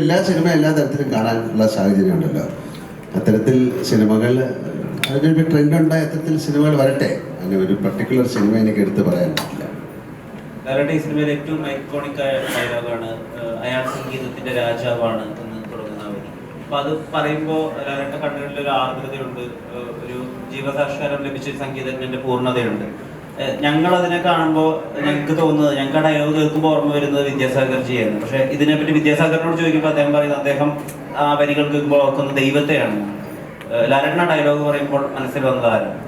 എല്ലാ സിനിമ എല്ലാ തരത്തിലും കാണാനുള്ള സാഹചര്യം ഉണ്ടല്ലോ അത്തരത്തിൽ സിനിമകൾ അതിനൊരു ട്രെൻഡ് ഉണ്ടായ അത്തരത്തിൽ സിനിമകൾ വരട്ടെ. അങ്ങനെ ഒരു പർട്ടിക്കുലർ സിനിമ എനിക്ക് എടുത്ത് പറയാൻ പറ്റില്ല. ഈ സിനിമയിൽ ഏറ്റവും ഐക്കോണിക് ആയ ഡയലോഗാണ് അയാൾ സംഗീതത്തിന്റെ രാജാവാണ് എന്ന് തുടങ്ങുന്ന വരി അപ്പൊ അത് പറയുമ്പോൾ ലാലേട്ട കണ്ണുകളിൽ ഒരു ആർദ്രതയുണ്ട് ഒരു ജീവസാക്ഷാത്കാരം ലഭിച്ച സംഗീതജ്ഞന്റെ പൂർണതയുണ്ട്. ഞങ്ങൾ അതിനെ കാണുമ്പോൾ ഞങ്ങൾക്ക് തോന്നുന്നത് ഞങ്ങൾക്ക് ഡയലോഗ് കേൾക്കുമ്പോൾ ഓർമ്മ വരുന്നത് വിദ്യാസാഗർ ജിയാണ്. പക്ഷെ ഇതിനെപ്പറ്റി വിദ്യാസാഗറിനോട് ചോദിക്കുമ്പോൾ അദ്ദേഹം പറയുന്നത് അദ്ദേഹം ആ വരികൾ കേൾക്കുമ്പോൾ ഓർക്കുന്ന ദൈവത്തെയാണ്. ഏഹ് ഡയലോഗ് പറയുമ്പോൾ മനസ്സിൽ വന്നത് ആരാണ്?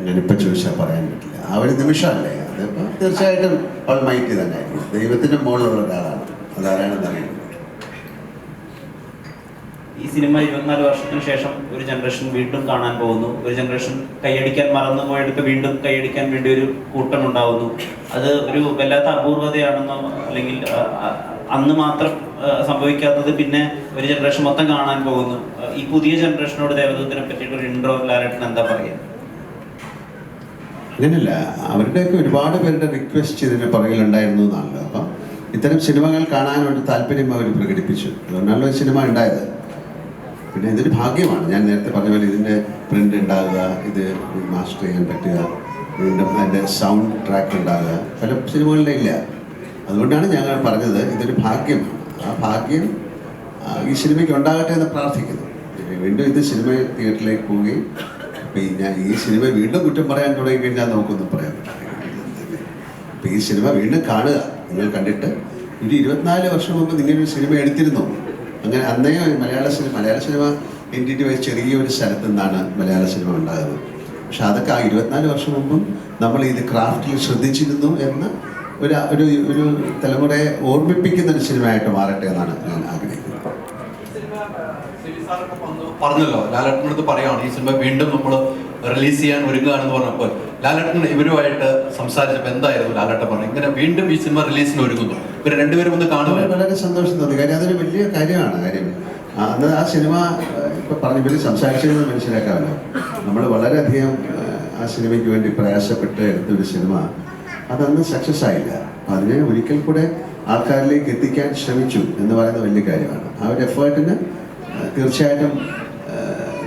ഞാനിപ്പോൾ ചോദിച്ചാൽ പറയാൻ പറ്റില്ല. ആ ഒരു നിമിഷമല്ലേ? അതിപ്പോൾ തീർച്ചയായിട്ടും ഓൾ മൈറ്റി തന്നെ ദൈവത്തിന്റെ മുകളിലുള്ള ഒരാളാണ്. അതാരാണെന്ന് അറിയുന്നത് ഈ സിനിമ ഇരുപത്തിനാല് വർഷത്തിന് ശേഷം ഒരു ജനറേഷൻ വീണ്ടും കാണാൻ പോകുന്നു. ഒരു ജനറേഷൻ കൈയടിക്കാൻ മറന്നു പോയെടുത്ത് വീണ്ടും കൈയടിക്കാൻ വേണ്ടി ഒരു കൂട്ടം ഉണ്ടാവുന്നു. അത് ഒരു വല്ലാത്ത അപൂർവതയാണെന്നോ അല്ലെങ്കിൽ അന്ന് മാത്രം സംഭവിക്കാത്തത് പിന്നെ ഒരു ജനറേഷൻ മൊത്തം കാണാൻ പോകുന്നു. ഈ പുതിയ ജനറേഷനോട് ദേവദത്തിനെ പറ്റിയിട്ട് ഒരു ഇൻട്രോ ലാലേട്ടൻ എന്താ പറയുക അങ്ങനെയല്ല അവരുടെയൊക്കെ ഒരുപാട് പേരുടെ റിക്വസ്റ്റ് ഇതിന് പുറകിലുണ്ടായിരുന്നു എന്നാണല്ലോ. അപ്പം ഇത്തരം സിനിമകൾ കാണാൻ ഒരു താല്പര്യം അവർ പ്രകടിപ്പിച്ചു. അതുകൊണ്ടാണല്ലോ സിനിമ ഉണ്ടായത്. പിന്നെ ഇതൊരു ഭാഗ്യമാണ്. ഞാൻ നേരത്തെ പറഞ്ഞ പോലെ ഇതിന്റെ പ്രിന്റ് ഉണ്ടാകുക ഇത് മാസ്റ്റർ ചെയ്യാൻ പറ്റുക വീണ്ടും അതിന്റെ സൗണ്ട് ട്രാക്ക് ഉണ്ടാകുക പല സിനിമകളുടെ ഇല്ല. അതുകൊണ്ടാണ് ഞങ്ങൾ പറഞ്ഞത് ഇതൊരു ഭാഗ്യമാണ് ആ ഭാഗ്യം ഈ സിനിമയ്ക്ക് ഉണ്ടാകട്ടെ എന്ന് പ്രാർത്ഥിക്കുന്നു. വീണ്ടും ഇത് സിനിമ തിയേറ്ററിലേക്ക് പോവുകയും പിന്നെ ഈ ഞാൻ ഈ സിനിമ വീണ്ടും കുറ്റം പറയാൻ തുടങ്ങി കഴിഞ്ഞാൽ നമുക്കൊന്നും പറയാൻ പറ്റില്ല. ഈ സിനിമ വീണ്ടും കാണുക. നിങ്ങൾ കണ്ടിട്ട് ഒരു ഇരുപത്തിനാല് വർഷം മുമ്പ് നിങ്ങളൊരു സിനിമ എടുത്തിരുന്നു? അങ്ങനെ അന്നേ മലയാള സിനിമ മലയാള സിനിമ എന്റിറ്റി ചെറിയ ചെറിയൊരു സ്ഥലത്ത് നിന്നാണ് മലയാള സിനിമ ഉണ്ടാകുന്നത് പക്ഷെ അതൊക്കെ ആ ഇരുപത്തിനാല് വർഷം മുമ്പും നമ്മൾ ഇത് ക്രാഫ്റ്റിൽ ശ്രദ്ധിച്ചിരുന്നു എന്ന് ഒരു ഒരു ഒരു തലമുറയെ ഓർമ്മിപ്പിക്കുന്ന ഒരു സിനിമയായിട്ട് മാറട്ടെ എന്നാണ് ഞാൻ ആഗ്രഹിക്കുന്നത്. പറഞ്ഞല്ലോ ലാലേട്ടന്റെ അടുത്ത് പറയുകയാണ് ഈ സിനിമ വീണ്ടും നമ്മൾ റിലീസ് ചെയ്യാൻ ഒരുങ്ങുകയാണെന്ന് പറഞ്ഞപ്പോൾ ലാലേട്ടൻ ഇവരുമായിട്ട് സംസാരിച്ചപ്പോൾ എന്തായിരുന്നു ലാലേട്ടൻ പറഞ്ഞു ഇങ്ങനെ വീണ്ടും ഈ സിനിമ റിലീസിന് ഒരുങ്ങുന്നു. ഇവർ രണ്ടുപേരും ഒന്ന് കാണുമ്പോൾ വളരെ സന്തോഷം തോന്നി കാര്യം അതൊരു വലിയ കാര്യമാണ് കാര്യം. അന്ന് ആ സിനിമ ഇപ്പൊ പറഞ്ഞു ഇവർ സംസാരിച്ചിരുന്നത് മനസ്സിലാക്കാമല്ലോ നമ്മൾ വളരെയധികം ആ സിനിമയ്ക്ക് വേണ്ടി പ്രയാസപ്പെട്ട് എടുത്തൊരു സിനിമ അതന്ന് സക്സസ് ആയില്ല. അതിനെ ഒരിക്കൽ കൂടെ ആൾക്കാരിലേക്ക് എത്തിക്കാൻ ശ്രമിച്ചു എന്ന് പറയുന്ന വലിയ കാര്യമാണ്. ആ ഒരു എഫേർട്ടിന് തീർച്ചയായിട്ടും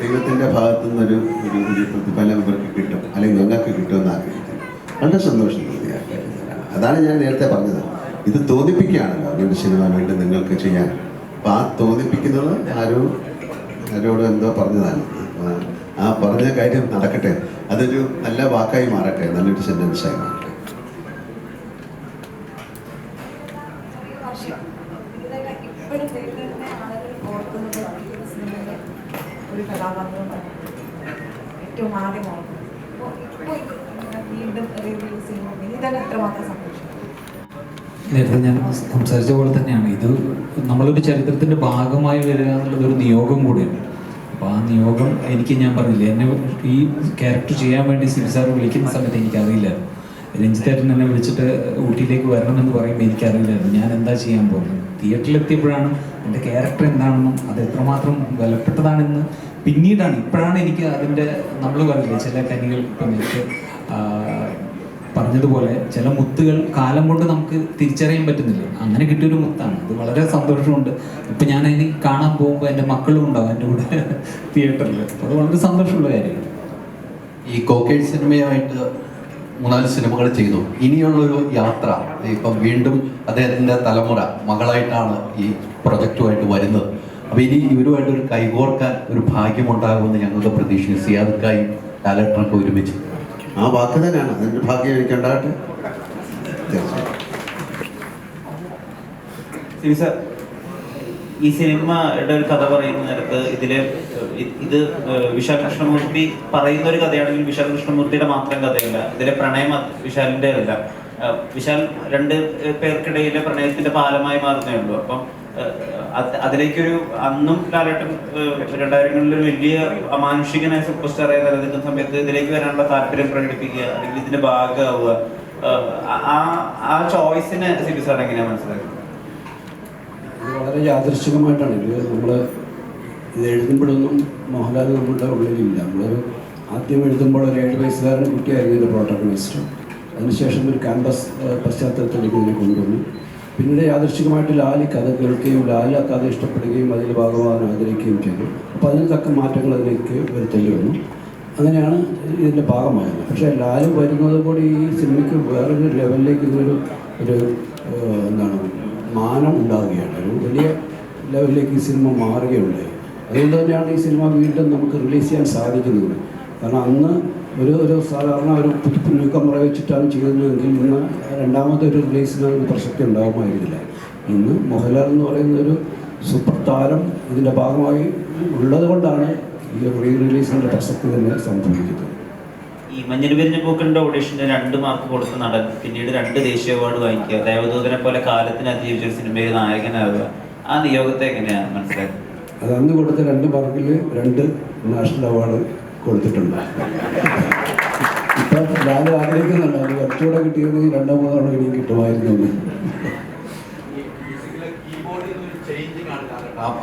ദൈവത്തിന്റെ ഭാഗത്തു നിന്നൊരു ഒരു ഒരു പ്രതിഫലം ഇവർക്ക് കിട്ടും അല്ലെങ്കിൽ ഞങ്ങൾക്ക് കിട്ടുമെന്ന് ആഗ്രഹിക്കുന്നു. വളരെ സന്തോഷം അതാണ് ഞാൻ നേരത്തെ പറഞ്ഞത്. ഇത് തോന്നിപ്പിക്കുകയാണല്ലോ. അങ്ങനെ സിനിമ വീണ്ടും നിങ്ങൾക്ക് ചെയ്യാൻ. അപ്പൊ ആ തോന്നിപ്പിക്കുന്നത് ആരോ ആരോട് എന്തോ പറഞ്ഞതാണ്. ആ പറഞ്ഞ കാര്യം നടക്കട്ടെ. അതൊരു നല്ല വാക്കായി മാറട്ടെ. നല്ലൊരു സെന്റൻസായി മാറട്ടെ ഇപ്പോഴും ദൈവത്തിനെ ആളുകൾ ഓർക്കുന്നത് ഈ സിനിമയിലെ ഒരു കഥാപാത്രമാണ് ഏറ്റവും ആദ്യം നേരത്തെ ഞാൻ സംസാരിച്ച പോലെ തന്നെയാണ്. ഇത് നമ്മളൊരു ചരിത്രത്തിന്റെ ഭാഗമായി വരിക എന്നുള്ളത് ഒരു നിയോഗം കൂടിയാണ്. അപ്പോൾ ആ നിയോഗം എനിക്ക് ഞാൻ പറഞ്ഞില്ല എന്നെ ഈ ക്യാരക്ടർ ചെയ്യാൻ വേണ്ടി സിബിസാർ വിളിക്കുന്ന സമയത്ത് എനിക്കറിയില്ലായിരുന്നു രഞ്ജിത്തേട്ടൻ എന്നെ വിളിച്ചിട്ട് ഊട്ടിയിലേക്ക് വരണമെന്ന് പറയുമ്പോൾ എനിക്കറിയില്ലായിരുന്നു ഞാൻ എന്താ ചെയ്യാൻ പോകുന്നത്? തിയേറ്ററിലെത്തിയപ്പോഴാണ് എന്റെ ക്യാരക്ടർ എന്താണെന്നും അത് എത്രമാത്രം വിലപ്പെട്ടതാണെന്ന് പിന്നീടാണ് ഇപ്പോഴാണ് എനിക്ക് അതിന്റെ നമ്മൾ പറഞ്ഞത് ചില കനികൾ ഇപ്പം എനിക്ക് പറഞ്ഞതുപോലെ ചില മുത്തുകൾ കാലം കൊണ്ട് നമുക്ക് തിരിച്ചറിയാൻ പറ്റുന്നില്ല. അങ്ങനെ കിട്ടിയൊരു മുത്താണ്. അത് വളരെ സന്തോഷമുണ്ട്. ഇപ്പം ഞാൻ അതിന് കാണാൻ പോകുമ്പോൾ എന്റെ മക്കളും ഉണ്ടാവും എന്റെ കൂടെ തിയേറ്ററിൽ അത് വളരെ സന്തോഷമുള്ള കാര്യമാണ്. ഈ കോക്കേഡ് സിനിമയായിട്ട് മൂന്നാൽ സിനിമകൾ ചെയ്തു. ഇനിയുള്ളൊരു യാത്ര ഇപ്പം വീണ്ടും അദ്ദേഹത്തിന്റെ തലമുറ മകളായിട്ടാണ് ഈ പ്രൊജക്റ്റുമായിട്ട് വരുന്നത്. അപ്പൊ ഇനി ഇവരുമായിട്ട് ഒരു കൈകോർക്കാൻ ഒരു ഭാഗ്യമുണ്ടാകുമെന്ന് ഞങ്ങളുടെ പ്രതീക്ഷ സിയാദക്കായും ലാലേട്ടനൊക്കെ ഒരുമിച്ച്. ആ വാക്ക് തന്നെയാണ്. അതിന്റെ ഭാഗ്യം എനിക്ക് ഉണ്ടാകട്ടെ. ഈ സിനിമയുടെ ഒരു കഥ പറയുന്ന നേരത്ത് ഇതിലെ ഇത് വിശാൽ കൃഷ്ണമൂർത്തി പറയുന്ന ഒരു കഥയാണെങ്കിൽ വിശാൽ കൃഷ്ണമൂർത്തിയുടെ മാത്രം കഥയല്ല ഇതിലെ പ്രണയം വിശാലിന്റെ അല്ല വിശാൽ രണ്ട് പേർക്കിടയിലെ പ്രണയത്തിന്റെ പാലമായി മാറുന്നേ ഉള്ളൂ. അപ്പം അതിലേക്കൊരു അന്നും ഏഹ് രണ്ടായിരങ്ങളിൽ ഒരു വലിയ അമാനുഷികനായ സൂപ്പർ സ്റ്റാറായി നിലനിൽക്കുന്ന സമയത്ത് ഇതിലേക്ക് വരാനുള്ള താല്പര്യം പ്രകടിപ്പിക്കുക അല്ലെങ്കിൽ ഇതിന്റെ ഭാഗമാവുക ആ ആ ചോയ്സിനെ സിബി സാർ എങ്ങനെയാ മനസ്സിലാക്കുന്നത്? വളരെ യാദൃശ്ചികമായിട്ടാണ്. ഇത് നമ്മൾ ഇത് എഴുതുമ്പോഴൊന്നും മോഹൻലാൽ നമ്മളുടെ ഉള്ളിലില്ല. നമ്മളൊരു ആദ്യം എഴുതുമ്പോൾ ഒരു ഏഴ് വയസ്സുകാരൻ കുട്ടിയായിരുന്നു എന്റെ പ്രോട്ടോക്കണിസ്റ്റ് അതിനുശേഷം ഒരു ക്യാമ്പസ് പശ്ചാത്തലത്തിലേക്ക് ഇതിനെ കൊണ്ടുവന്നു. പിന്നീട് യാദൃശ്ചികമായിട്ട് ലാലി കഥ കേൾക്കുകയും ലാലി ആ കഥ ഇഷ്ടപ്പെടുകയും അതിൽ ഭാഗമാകാൻ ആഗ്രഹിക്കുകയും ചെയ്തു. അപ്പോൾ അതിന് തക്ക മാറ്റങ്ങൾ അതിലേക്ക് വരുത്തേണ്ടി വന്നു. അങ്ങനെയാണ് ഇതിന്റെ ഭാഗമായത്. പക്ഷേ ലാലു വരുന്നത് കൂടി ഈ സിനിമയ്ക്ക് വേറൊരു ലെവലിലേക്ക് ഇതൊരു ഒരു എന്താണ് മാനം ഉണ്ടാവുകയാണ്. ഒരു വലിയ ലെവലിലേക്ക് ഈ സിനിമ മാറുകയുണ്ടായി. അതുകൊണ്ട് തന്നെയാണ് ഈ സിനിമ വീണ്ടും നമുക്ക് റിലീസ് ചെയ്യാൻ സാധിക്കുന്നത്. കാരണം അന്ന് ഒരു ഒരു സാധാരണ ഒരു പുതുക്കം പ്രവേശിച്ചിട്ടാണ് വെച്ചിട്ടാണ് ചെയ്യുന്നതെങ്കിൽ ഇന്ന് രണ്ടാമത്തെ ഒരു റിലീസിന് അതിന് പ്രസക്തി ഉണ്ടാകുമായിരുന്നില്ല. ഇന്ന് മോഹൻലാൽ എന്ന് പറയുന്ന ഒരു സൂപ്പർ താരം ഇതിന്റെ ഭാഗമായി ഉള്ളത് കൊണ്ടാണ് ഈ റീ റിലീസിന്റെ പ്രസക്തി തന്നെ സംഭവിക്കുന്നത്. ഈ മഞ്ഞൾ വിരിഞ്ഞ പൂക്കളുടെ ഓഡീഷന് രണ്ട് മാർക്ക് കൊടുത്ത നടൻ പിന്നീട് രണ്ട് ദേശീയ അവാർഡ് വാങ്ങിക്കുക. ദേവദൂതനെ പോലെ കാലത്തിന് അതിജീവിച്ച ഒരു സിനിമയിൽ നായകനാവുക. ആ നിയോഗത്തെ എങ്ങനെയാണ് മനസ്സിലാക്കുന്നത്? അത് അന്ന് കൊടുത്ത രണ്ട് മാർക്കിൽ രണ്ട് നാഷണൽ അവാർഡ് കൊടുത്തിട്ടുണ്ട്. ഇപ്പം ഞാൻ ആഗ്രഹിക്കുന്നുണ്ട് അത് കുറച്ചുകൂടെ കിട്ടിയിരുന്നെങ്കിൽ രണ്ടോ മൂന്നോ തവണ ഇനിയും കിട്ടുമായിരുന്നു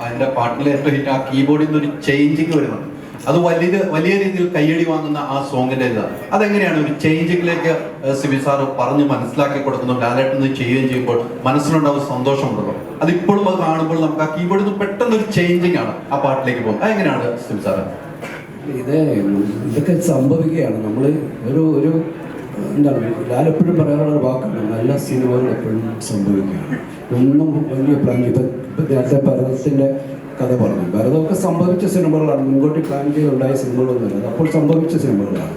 അതിന്റെ പാട്ടിലെ ഏറ്റവും ഹിറ്റ് ആ കീബോർഡിൽ നിന്ന് ഒരു ചേഞ്ചിങ് വരുന്നുണ്ട് അത് വലിയ വലിയ രീതിയിൽ കയ്യടി വാങ്ങുന്ന ആ സോങ്ങിന്റെ ഇതാണ് അതെങ്ങനെയാണ് ഒരു ചേഞ്ചിങ്ങിലേക്ക് സിബി സാറ് പറഞ്ഞ് മനസ്സിലാക്കി കൊടുക്കുന്നു ലാലേട്ടൊന്ന് ചെയ്യുകയും ചെയ്യുമ്പോൾ മനസ്സിലുണ്ടാവും സന്തോഷമുണ്ടല്ലോ. അതിപ്പോഴും അത് കാണുമ്പോൾ നമുക്ക് ആ കീബോർഡിൽ നിന്ന് പെട്ടെന്ന് ഒരു ചേഞ്ചിങ് ആണ് ആ പാട്ടിലേക്ക് പോകുന്നത്. അതെങ്ങനെയാണ് സിബി സാറ്? ഇത് ഇതൊക്കെ സംഭവിക്കുകയാണ്. നമ്മൾ ഒരു ഒരു എന്താണ് ഞാനെപ്പോഴും പറയാനുള്ള വാക്കാണ്. നല്ല സിനിമകൾ എപ്പോഴും സംഭവിക്കുകയാണ്. ഒന്നും വലിയ പ്ലാൻ ഇപ്പം ഇപ്പം നേരത്തെ ഭരതത്തിന്റെ കഥ പറഞ്ഞു. ഭരതമൊക്കെ സംഭവിച്ച സിനിമകളാണ്. മുൻകൂട്ടി പ്ലാൻ ചെയ്തുണ്ടായ സിനിമകളൊന്നുമില്ല. അപ്പോൾ സംഭവിച്ച സിനിമകളാണ്.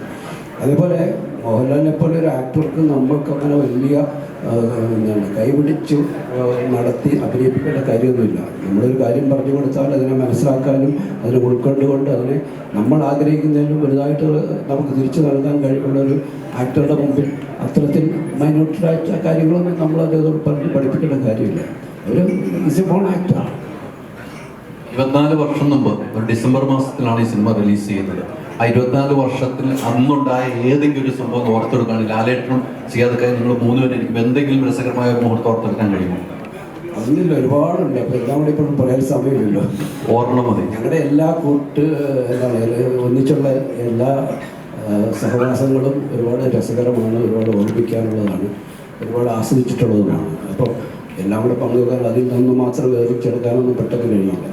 അതേപോലെ മോഹൻലാലിനെ പോലെ ഒരു ആക്ടർക്ക് നമ്മൾക്ക് അങ്ങനെ വലിയ എന്താണ് കൈപിടിച്ചു നടത്തി അഭിനയിപ്പിക്കേണ്ട കാര്യമൊന്നുമില്ല. നമ്മളൊരു കാര്യം പറഞ്ഞു കൊടുത്താൽ അതിനെ മനസ്സിലാക്കാനും അതിനെ ഉൾക്കൊണ്ടുകൊണ്ട് അതിനെ നമ്മൾ ആഗ്രഹിക്കുന്നതിനും വലുതായിട്ട് നമുക്ക് തിരിച്ചു നൽകാൻ കഴിവുള്ള ഒരു ആക്ടറുടെ മുമ്പിൽ അത്തരത്തിൽ മൈന്യൂട്ടായ കാര്യങ്ങളൊന്നും നമ്മൾ നമ്മളത് പറഞ്ഞ് പഠിപ്പിക്കേണ്ട കാര്യമില്ല. ഒരു ഇസ് എ ഫോൺ ആക്ടറാണ് ഇരുപത്തിനാല് വർഷം മുമ്പ് ഒരു ഡിസംബർ മാസത്തിലാണ് ഈ സിനിമ റിലീസ് ചെയ്യുന്നത്. ആ ഇരുപത്തിനാല് വർഷത്തിൽ അന്നുണ്ടായ ഏതെങ്കിലും ഒരു സംഭവം ഓർത്തെടുക്കുകയാണ് ലാലേട്ടനും ചെയ്യാതെ നിങ്ങൾ മൂന്നുപേരും എനിക്ക് എന്തെങ്കിലും രസകരമായ ഒരു മുഹൂർത്തം ഓർത്തെടുക്കാൻ കഴിയുമോ? അതിലില്ല ഒരുപാടുണ്ട്. അപ്പോൾ എല്ലാം കൂടി ഇപ്പോഴും പറയാൻ സമയമില്ലല്ലോ. ഓർമ്മ മതി. ഞങ്ങളുടെ എല്ലാ കൂട്ട് എന്താണ് ഒന്നിച്ചുള്ള എല്ലാ സഹവാസങ്ങളും ഒരുപാട് രസകരമാണ് ഒരുപാട് ഓർമ്മിക്കാനുള്ളതാണ് ഒരുപാട് ആസ്വദിച്ചിട്ടുള്ളതുമാണ്. അപ്പോൾ എല്ലാം കൂടെ പങ്കുവെക്കാൻ അതിൽ നിന്ന് മാത്രം വേർതിരിച്ചെടുക്കാനൊന്നും പെട്ടെന്ന് കഴിയില്ല.